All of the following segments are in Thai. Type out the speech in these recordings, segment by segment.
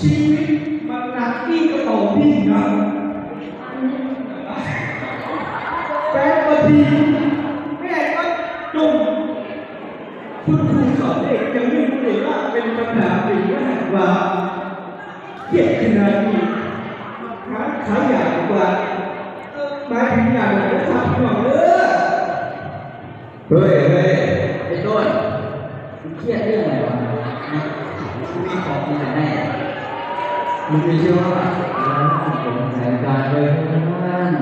ชีวิตมันหนักที่กระเป๋าพี่นะแฟนก็ดีแม่ก็จุ่มคุณครูสอนเด็กยังไม่รู้เลยว่าเป็นปัญหาหรือว่าเครียดขนาดนี้หาขายอย่างกว่าหมายถึงอย่างไรก็ทำหน่อยเด้อเฮ้ยเฮ้ยไอ้ต้นมึงเครียดเรื่องอะไรวะนะกูมีของมึงแน่ มึงไม่เชื่อว่าร้านสุดของแสนการเลยนั่น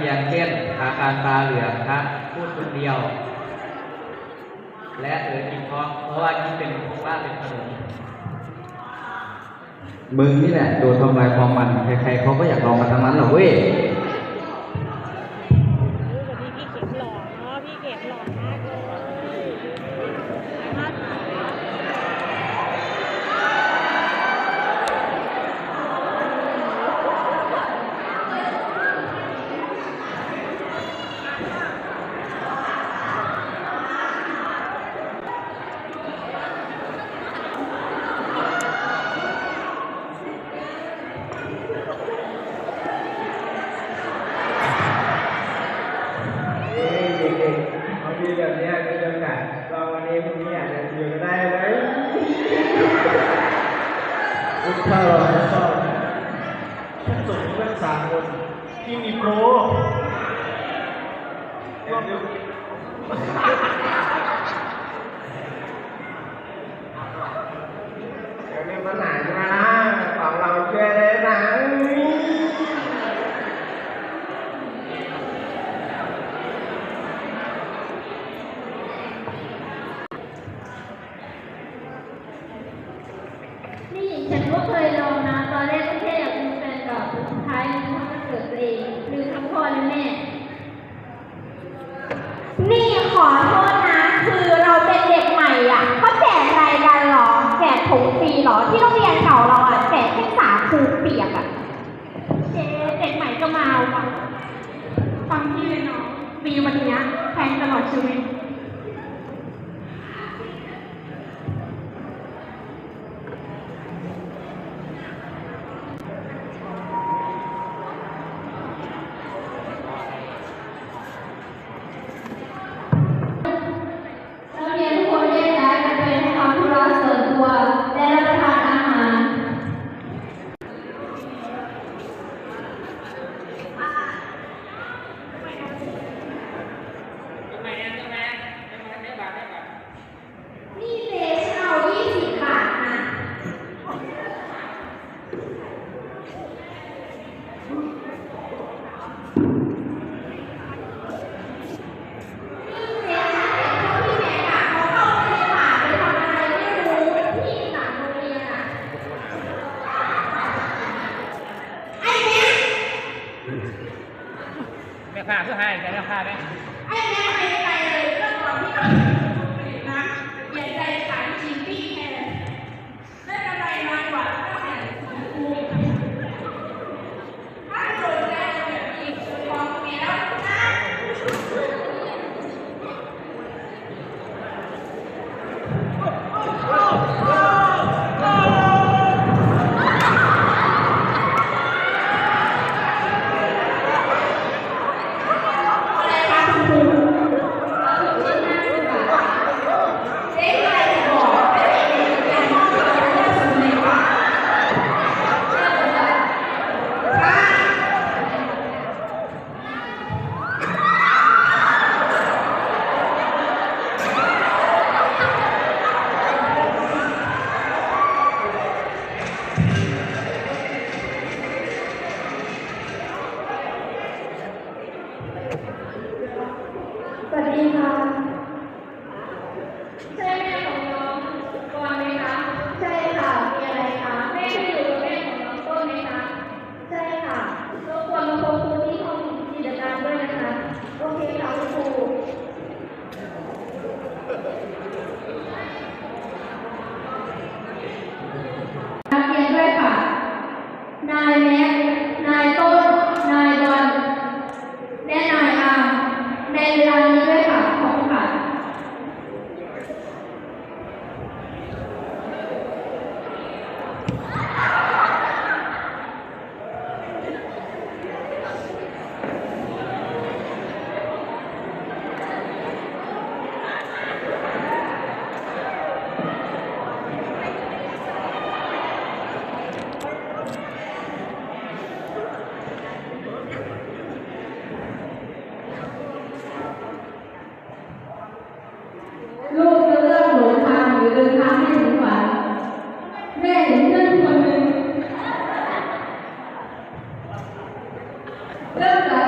คียงเช่นอาการตาเหลืองครับพูดคนเดียว และเออกินท้องเพราะว่ากินเป็นว่าเป็นขนมมึงนี่แหละโดนทำลายความมันใครๆเขาก็อยากลองมาทั้งนั้นหรอเว้ย มีแบบนี้ยมีโอกาสลองวันนี้พรุ่งนี้อาจจะอยู่ได้ไหมคุณพ่อคุณพ่อฉันส่งเพื่อนสามคนที่มีโปรรวมเดี๋ยวมีปัญหาใช่ไหมนะของเราช่วยได้นะ นี่หญิงฉันก็เคยลองนะ ตอนแรกก็แค่อยากเป็นแฟนกับสุดท้ายลืมทำวันเกิดตัวเองลืมทั้งพ่อและแม่ นี่ข อโทษนะ คือเราเป็นเด็กใหม่อะเขาแจกอะไรกันหรอ แจกถุงฟรีหรอ ที่โรงเรียนเก่าเราอะแจกแค่สาคูเปียกอะเจ๊เด็กใหม่ก็มาว่ะฟังพี่เลยเนาะมีวันนี้แพงตลอดชีวิต นักเรียนทุกคนแยกย้ายกันไปทำธุระส่วนตัวและรับประทานอาหาร นี่เจ๊ฉันเอา20 บาทนะนี่เจ๊ฉันเห็นพวกพี่แม่อะเขาเข้าไปในป่าไปทำอะไรไม่รู้เป็นที่หลังโรงเรียนอะไอ้แม่ แม่ค้าเพื่อให้ใจแม่ค้าไอ้แม่ไปไกลเลยเรื่องก่อนที่ สวัสดีค่ะ ใช่แม่ของน้องกวางไหมคะ ใช่ค่ะ มีอะไรคะ แม่ที่อยู่กับแม่ของน้องต้นไหมคะ ใช่ค่ะรบกวนมาพบครูที่ห้องกิจการด้วยนะคะ โอเคค่ะครูนักเรียนด้วยค่ะ นายแม็กนายต้น นายบอลและนายอาร์มในเวลา เ